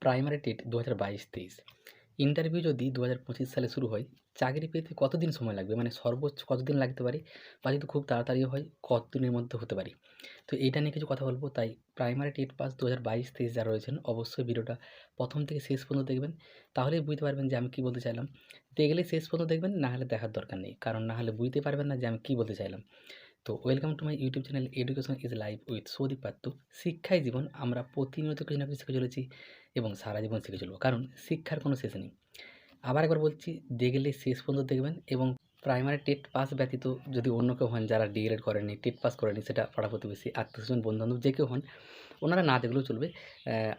Primary TET দু হাজার বাইশ, তেইশ। ইন্টারভিউ যদি দু হাজার পঁচিশ সালে শুরু হয়, চাকরি পেতে কতদিন সময় লাগবে? মানে সর্বোচ্চ কতদিন লাগতে পারে? বা যদি খুব তাড়াতাড়ি হয়, কতদিনের মধ্যে হতে পারে? তো এইটা নিয়ে কিছু কথা বলব, তাই প্রাইমারি টেট পাস দু হাজার বাইশ, তেইশ যারা রয়েছেন, অবশ্যই ভিডিওটা প্রথম থেকে শেষ পর্যন্ত দেখবেন। তাহলেই বুঝতে পারবেন যে আমি কী বলতে চাইলাম। দেখলে শেষ পর্যন্ত দেখবেন, না হলে দেখার দরকার নেই। কারণ না হলে বুঝতে পারবেন না যে আমি কী বলতে চাইলাম। তো welcome to my YouTube channel education is life with Soudip Patra শিক্ষাই জীবন, আমরা প্রতিনিয়ত কিছু না কিছু শিখে চলেছি এবং সারা জীবন শিখে চলবো, কারণ শিক্ষার কোনো শেষ নেই। আবার একবার বলছি, দেখলে শেষ পর্যন্ত দেখবেন এবং প্রাইমারি টেট পাস ব্যতীত যদি অন্য কেউ হন যারা ডিগ্রেড করেনি টেট পাস করেনি সেটা পাড়া প্রতিবেশী আত্মীয়স্বজন, বন্ধুবান্ধব যে কেউ হন, ওনারা না দেখলেও চলবে।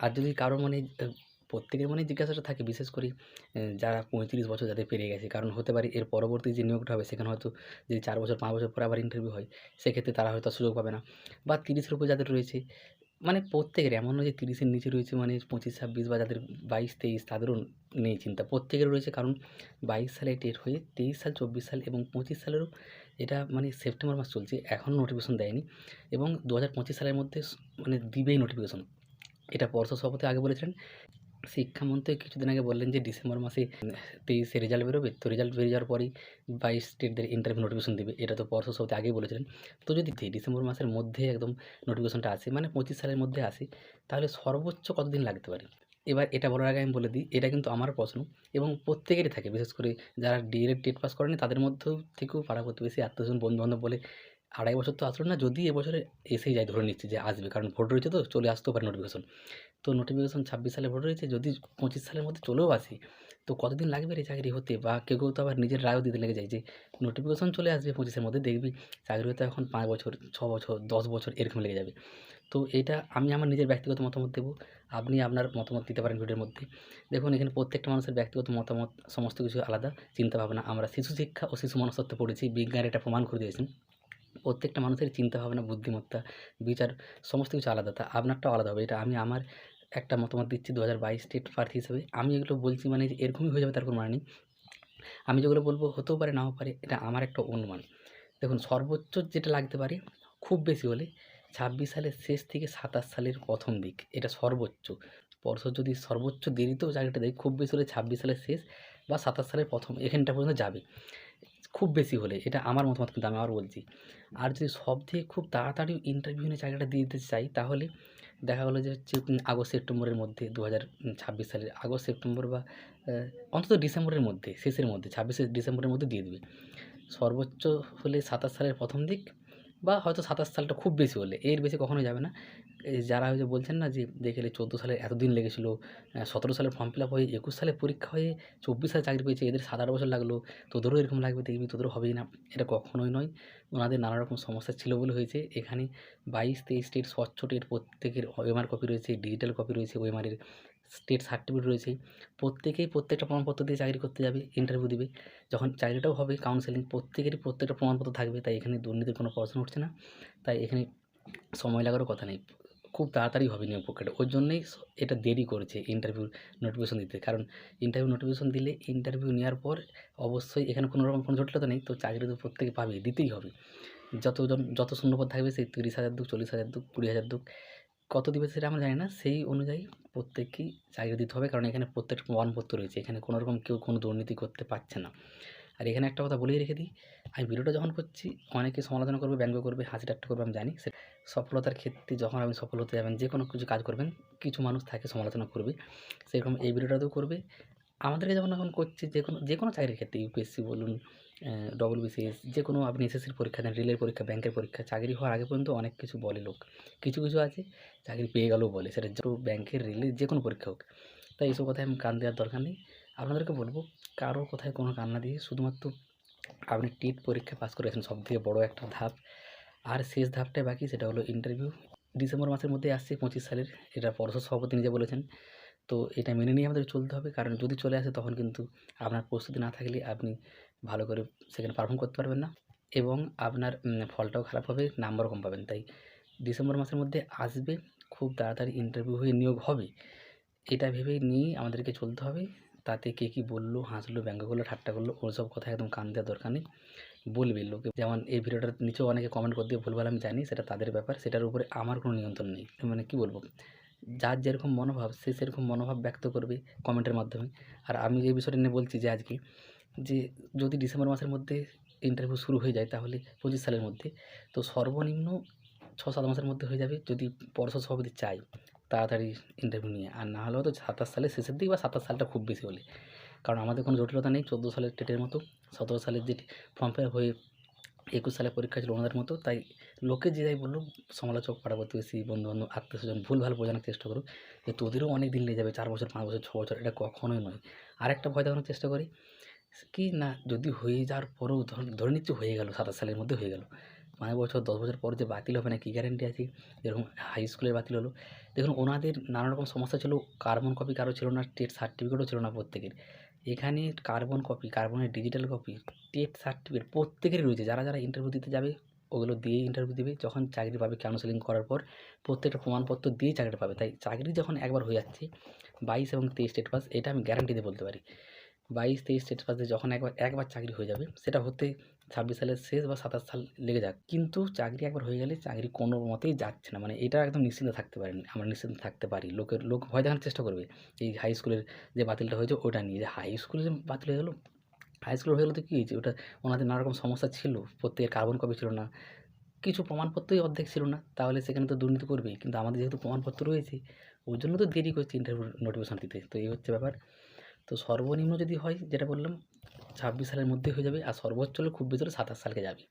আর যদি কারও মনে প্রত্যেকের মনে জিজ্ঞাসাটা থাকে, বিশেষ করে যারা পঁয়ত্রিশ বছর যাদের পেরিয়ে গেছে। কারণ হতে পারে এর পরবর্তী যে নিয়োগটা হবে, সেখানে হয়তো যদি চার বছর, পাঁচ বছর পরে আবার ইন্টারভিউ হয়, সেক্ষেত্রে তারা হয়তো সুযোগ পাবে না। বা তিরিশের উপর যাদের রয়েছে মানে প্রত্যেকের এমন নয় যে তিরিশের নিচে রয়েছে মানে পঁচিশ, ছাব্বিশ বা যাদের বাইশ, তেইশ, তাদেরও নেই চিন্তা। প্রত্যেকের রয়েছে, কারণ বাইশ সালে টেট হয়ে তেইশ সাল, চব্বিশ সাল এবং পঁচিশ সালেরও এটা মানে সেপ্টেম্বর মাস চলছে, এখনও নোটিফিকেশন দেয়নি। এবং দু হাজার পঁচিশ সালের মধ্যে মানে দিবেই নোটিফিকেশন এটা পর্ষদ সভাপতি আগে বলেছিলেন শিক্ষামন্ত্রী কিছুদিন আগে বললেন যে, ডিসেম্বর মাসে তেইশে রেজাল্ট বেরোবে। তো রেজাল্ট বেরিয়ে যাওয়ার পরেই বাইশ স্টেটদের ইন্টারভিউ নোটিফিকেশন দেবে। এটা তো পর্ষদ সভাপতি আগেই বলেছিলেন। তো যদি ডিসেম্বর মাসের মধ্যে একদম নোটিফিকেশনটা আসে মানে পঁচিশ সালের মধ্যে আসে, তাহলে সর্বোচ্চ কতদিন লাগতে পারে? এবার এটা বলার আগে আমি বলে দিই, এটা কিন্তু আমার প্রশ্ন এবং প্রত্যেকেরই থাকে। বিশেষ করে যারা ডিএলএড টেট পাস করেনি, তাদের মধ্যেও থেকেও পাড়া প্রতিবেশী আত্মীয়স্বজন, বন্ধুবান্ধব বলে আড়াই বছর তো আসলো না, যদি এবছরে এসেই যায়, ধরে নিচ্ছি যে আসবে, কারণ ভোট রয়েছে তো, চলে আসতেও পারে নোটিফিকেশন তো নোটিফিকেশন ছাব্বিশ সালে ভোট রয়েছে, যদি পঁচিশ সালের মধ্যে চলেও আসে, তো কতদিন লাগবে রে চাকরি হতে? বা কেউ কেউ তো আবার নিজের রায়ও দিতে লেগে যায় যে নোটিফিকেশন চলে আসবে পঁচিশের মধ্যে, দেখবি চাকরি হতে এখন পাঁচ বছর, ছ বছর, দশ বছর এরকম লেগে যাবে। তো এটা আমি আমার নিজের ব্যক্তিগত মতামত দেবো, আপনি আপনার মতামত দিতে পারেন ভিডিওর মধ্যে। দেখুন, এখানে প্রত্যেকটা মানুষের ব্যক্তিগত মতামত, সমস্ত কিছু আলাদা, চিন্তাভাবনা। আমরা শিশু শিক্ষা ও শিশু মনস্তত্ব পড়েছি বিজ্ঞান এটা প্রমাণ করে দিয়েছেন। প্রত্যেকটা মানুষের চিন্তাভাবনা, বুদ্ধিমত্তা, বিচার, সমস্ত কিছু আলাদা। তা আপনারটাও আলাদা হবে। এটা আমি আমার একটা মতামত দিচ্ছি দু হাজার বাইশ স্টেট প্রার্থী হিসেবে। আমি এগুলো বলছি মানে এরকমই হয়ে যাবে তার কোনো মানে নেই। আমি যেগুলো বলব হতেও পারে, নাও পারে, এটা আমার একটা অনুমান। দেখুন, সর্বোচ্চ যেটা লাগতে পারে, খুব বেশি হলে ছাব্বিশ সালের শেষ থেকে সাতাশ সালের প্রথম দিক। এটা সর্বোচ্চ। পর্ষদ যদি সর্বোচ্চ দেরিতেও চাকরিটা দেয়, খুব বেশি হলে ছাব্বিশ সালের শেষ বা সাতাশ সালের প্রথম এখানটা পর্যন্ত যাবে। খুব বেশি হলে, এটা আমার মতামত কিন্তু আমি আবার বলছি। আর যদি সব থেকে খুব তাড়াতাড়ি ইন্টারভিউ নিয়ে চাকরিটা দিয়ে দিতে চাই, তাহলে দেখা গেলো যে হচ্ছে আগস্ট, সেপ্টেম্বরের মধ্যে দু হাজার ছাব্বিশ সালের আগস্ট, সেপ্টেম্বর বা অন্তত ডিসেম্বরের মধ্যে, শেষের মধ্যে, ছাব্বিশে ডিসেম্বরের মধ্যে দিয়ে দেবে। সর্বোচ্চ হলে সাতাশ সালের প্রথম দিক বা হয়তো সাতাশ সালটা খুব বেশি হলে, এর বেশি কখনোই যাবে না। যারা হয়তো বলছেন না যে দেখলে চোদ্দ সালে এতদিন লেগেছিলো সতেরো সালে ফর্ম ফিল আপ হয়ে, একুশ সালে পরীক্ষা হয়ে, চব্বিশ সালে চাকরি পেয়েছে, এদের সাত আট বছর লাগল, তোদেরও এরকম লাগবে, দেখবি তোদেরও হবেই না। এটা কখনোই নয়। ওনাদের নানা রকম সমস্যা ছিল বলে হয়েছে। এখানে বাইশ, তেইশ স্টেট স্বচ্ছ টেট প্রত্যেকের ওএমআর কপি রয়েছে ডিজিটাল কপি রয়েছে, ওএমআরের। স্টেট সার্টিফিকেট রয়েছে। প্রত্যেকেই প্রত্যেকটা প্রমাণপত্র দিয়ে চাকরি করতে যাবে ইন্টারভিউ দিবে। যখন চাকরিটাও হবে কাউন্সেলিং প্রত্যেকেরই প্রত্যেকটা প্রমাণপত্র থাকবে। তাই এখানে দুর্নীতির কোনো প্রশ্ন উঠছে না। তাই এখানে সময় লাগারও কথা নেই। খুব তাড়াতাড়ি হবে নিয়োগ প্রক্রিয়াটা। ওই জন্যই এটা দেরি করেছে ইন্টারভিউ নোটিফিকেশন দিতে। কারণ ইন্টারভিউ নোটিফিকেশন দিলে ইন্টারভিউ নেওয়ার পর অবশ্যই এখানে কোনো রকম কোনো জটিলতা নেই। তো চাকরি তো প্রত্যেকে পাবে, দিতেই হবে। যতজন, যত শূন্যপদ থাকবে সেই তিরিশ হাজার দুক চল্লিশ হাজার দুক কুড়ি হাজার দুক কত দিবে সেটা আমরা জানি না। সেই অনুযায়ী প্রত্যেককেই চাকরি দিতে হবে। কারণ এখানে প্রত্যেকটা প্রমাণপত্র রয়েছে। এখানে কোনো রকম কেউ কোনো দুর্নীতি করতে পারছে না। আর এখানে একটা কথা বলেই রেখে দিই। আমি ভিডিওটা যখন করছি, অনেকে সমালোচনা করবে, ব্যঙ্গ করবে, হাসি ঠাট্টা করবে, আমি জানি। সফলতার ক্ষেত্রে যখন আপনি সফল হতে যাবেন যে কোনো কিছু কাজ করবেন, কিছু মানুষ থাকে সমালোচনা করবে। সেরকম এই ভিডিওটাতেও করবে। আমাদেরকে যেমন এখন করছে যে কোনো যে কোনো চাকরির ক্ষেত্রে ইউপিএসসি বলুন ডবল বিসিএস যে কোনো আপনি এসএসসির পরীক্ষা দেন, রেলের পরীক্ষা, ব্যাংকের পরীক্ষা, চাকরি হওয়ার আগে পর্যন্ত অনেক কিছু বলে লোক। কিছু কিছু আছে চাকরি পেয়ে গেলেও বলে, সেটা যত ব্যাংকের, রেলের যে কোনো পরীক্ষা হোক। তাই এইসব কথায় আমি কান দেওয়ার দরকার নেই। আপনাদেরকে বলব কারও কথায় কোনো কান না দিয়ে শুধুমাত্র আপনি টেট পরীক্ষা পাস করেছেন সব থেকে বড়ো একটা ধাপ। আর শেষ ধাপটাই বাকি, সেটা হলো ইন্টারভিউ ডিসেম্বর মাসের মধ্যে আসছে পঁচিশ সালের, এটা পর্ষদ সভাপতি নিজে বলেছেন। তো এটা মেনে নিয়ে আমাদের চলতে হবে। কারণ যদি চলে আসে তখন কিন্তু আপনার প্রস্তুতি না থাকলে আপনি ভালো করে সেখানে পারফর্ম করতে পারবেন না। এবং আপনার ফলটাও খারাপ হবে নাম্বারও কম পাবেন। তাই ডিসেম্বর মাসের মধ্যে আসবে, খুব তাড়াতাড়ি ইন্টারভিউ হয়ে নিয়োগ হবে। এটা ভেবেই নিয়েই আমাদেরকে চলতে হবে। তাতে কে কী বলল, হাসলো, ব্যঙ্গ করল, ঠাট্টা করল ওসব কথা একদম কান দেওয়ার দরকার নেই। বলবে লোকে। যেমন এই ভিডিওটার নিচেও অনেকে কমেন্ট করে দিয়ে ভুলভাল আমি জানি, সেটা তাদের ব্যাপার। সেটার উপরে আমার কোনো নিয়ন্ত্রণ নেই। মানে কি বলব? যার যেরকম মনোভাব, সে সেরকম মনোভাব ব্যক্ত করবে কমেন্টের মাধ্যমে। আর আমি যে বিষয়টা নিয়ে বলছি যে আজকে যে যদি ডিসেম্বর মাসের মধ্যে ইন্টারভিউ শুরু হয়ে যায় তাহলে পঁচিশ সালের মধ্যে, তো সর্বনিম্ন ছ সাত মাসের মধ্যে হয়ে যাবে যদি পর্ষদ সভাপতি চায় তাড়াতাড়ি ইন্টারভিউ নিয়ে। আর না হলেও তো সাতাশ সালের শেষের দিক বা সাতাশ সালটা খুব বেশি হলে। কারণ আমাদের কোনো জটিলতা নেই, চোদ্দ সালের টেটের মতো, সতেরো সালের যে ফর্ম ফিল হয়ে একুশ সালে পরীক্ষা ছিল ওনাদের মতো, তাই লোকে যে যাই বলল সমালোচক পাড়া প্রতিবেশী বন্ধু বান্ধব আত্মীয় স্বজন ভুলভাল বোঝানোর চেষ্টা করুক, যে তোদেরও অনেক দিন লেগে যাবে, চার বছর, পাঁচ বছর, ছ বছর, এটা কখনোই নয়। আরেকটা ভয় দেখানোর চেষ্টা করি, কি না, যদি হয়ে যাওয়ার পরেও ধরে নিচ্ছি হয়ে গেল, সাতাশ সালের মধ্যে হয়ে গেল, পাঁচ বছর, দশ বছর পর যে বাতিল হবে না, কী গ্যারেন্টি আছে? যেরকম হাই স্কুলের বাতিল হলো। দেখুন, ওনাদের নানা রকম সমস্যা ছিল কার্বন কপি কারও ছিল না স্টেট সার্টিফিকেটও ছিল না প্রত্যেকের। এখানে কার্বন কপি কার্বনের ডিজিটাল কপি টেট সার্টিফিকেট প্রত্যেকেরই রয়েছে। যারা যারা ইন্টারভিউ দিতে যাবে, ওগুলো দিয়ে ইন্টারভিউ দেবে। যখন চাকরি পাবে কাউন্সেলিং করার পর, প্রত্যেকটা প্রমাণপত্র দিয়ে চাকরি পাবে। তাই চাকরি যখন একবার হয়ে যাচ্ছে, বাইশ এবং তেইশ স্টেট পাস এটা আমি গ্যারান্টি দিয়ে বলতে পারি। বাইশ তেইশ স্টেট পাসে যখন একবার একবার চাকরি হয়ে যাবে, সেটা হতে ছাব্বিশ সালের শেষ বা সাতাশ সাল লেগে যাক। কিন্তু চাকরি একবার হয়ে গেলে চাকরি কোনো মতেই যাচ্ছে না। মানে এটা একদম নিশ্চিন্ত থাকতে পারেন, আমরা নিশ্চিন্ত থাকতে পারি। লোকের, লোক ভয় দেখানোর চেষ্টা করবে এই হাই স্কুলের যে বাতিলটা হয়েছে, ওটা নিয়ে। যে হাই স্কুলে যে বাতিল হয়ে গেলো হাই স্কুল হয়ে গেলো তো কী হয়েছে? ওটা ওনাদের নানা রকম সমস্যা ছিল, প্রত্যেকের কার্বন কপি ছিল না। কিছু প্রমাণপত্রই অর্ধেক ছিল না। তাহলে সেখানে তো দুর্নীতি করবেই কিন্তু আমাদের যেহেতু প্রমাণপত্র রয়েছে, ওই জন্য তো দেরি করছে ইন্টারভিউ নোটিফিকেশন দিতে। তো এই হচ্ছে ব্যাপার। তো সর্বনিম্ন যদি হয়, যেটা বললাম, ছাব্বিশ সালের মধ্যে হয়ে যাবে আর সর্বোচ্চ হলে খুব বেশি হলে সাতাশ সালকে যাবে।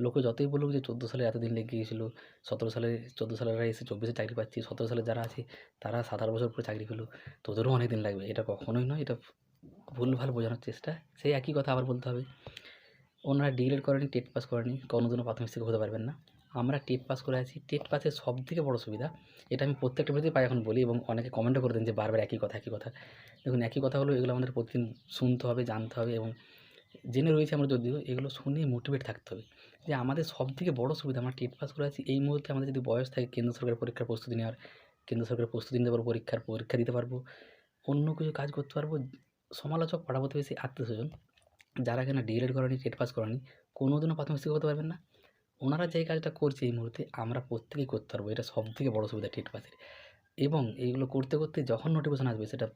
লোকে যতই বলুক যে চোদ্দ সালে এতদিন লেগে গিয়েছিল, সতেরো সালে, চোদ্দ সালেরা এসে চব্বিশে চাকরি পাচ্ছি, সতেরো সালে যারা আছে, তারা সাত আট বছর পরে চাকরি পেল, তোদেরও অনেক দিন লাগবে। এটা কখনোই নয়, এটা ভুলভাল বোঝানোর চেষ্টা। সেই একই কথা আবার বলতে হবে। ওনারা ডিএলএড করেনি, টেট পাস করেনি, কোনোদিনও প্রাথমিক শিক্ষক হতে পারবেন না। আমরা টেট পাস করে আছি। টেট পাসের সব থেকে বড়ো সুবিধা, এটা আমি প্রত্যেকটা ভিডিওতেই পাই এখন বলি এবং অনেকে কমেন্টও করে দেন যে বারবার একই কথা একই কথা। দেখুন, একই কথা হলো এগুলো আমাদের প্রতিদিন শুনতে হবে, জানতে হবে এবং জেনে রয়েছে আমরা যদিও, এগুলো শুনে মোটিভেট থাকতে হবে। যে আমাদের সব থেকে বড়ো সুবিধা, আমরা টেট পাস করে আছি, এই মুহূর্তে আমাদের যদি বয়স থাকে, কেন্দ্র সরকারের পরীক্ষার প্রস্তুতি নেওয়ার, কেন্দ্র সরকারের প্রস্তুতি নিতে পারব, পরীক্ষার, পরীক্ষা দিতে পারব, অন্য কিছু কাজ করতে পারব, সমালোচক পাড়া প্রতিবেশী আত্মীয় স্বজন যারা কিনা ডিএলএড করেনি, টেট পাস করেনি, কোনোদিনও প্রাথমিক শিক্ষক হতে পারবেন না। ওনারা যেই কাজটা করছে এই মুহূর্তে আমরা প্রত্যেকেই করতে পারব। এটা সব থেকে বড়ো সুবিধা টেট এবং এইগুলো করতে করতে যখন নোটিফিকেশন আসবে সেটা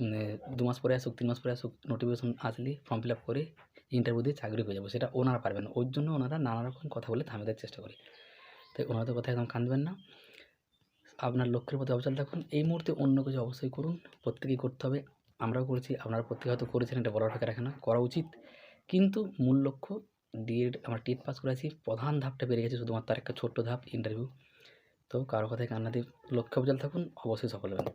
মানে দু মাস পরে আসুক, তিন মাস পরে আসুক নোটিফিকেশন আসলে ফর্ম ফিল আপ করে ইন্টারভিউ দিয়ে চাকরি হয়ে যাব। সেটা ওনারা পারবেন ওর জন্য ওনারা নানা রকম কথা বলে দেওয়ার চেষ্টা করে। তাই ওনাদের কথা একদম কাঁদবেন না। আপনার লক্ষ্যের প্রতি অবচল থাকুন এই মুহূর্তে অন্য কিছু অবশ্যই করুন। প্রত্যেকেই করতে হবে। আমরাও করেছি। আপনারা প্রত্যেকে হয়তো করেছেন, এটা বলার টাকা রাখে না। করা উচিত। কিন্তু মূল লক্ষ্য ডিএড আমরা টেট পাস করেছি, প্রধান ধাপটা বেড়ে গেছে শুধুমাত্র তার একটা ছোট্ট ধাপ ইন্টারভিউ তো কারও কথায় কান্না দিয়ে লক্ষ্য অবচল থাকুন, অবশ্যই সফল হবেন।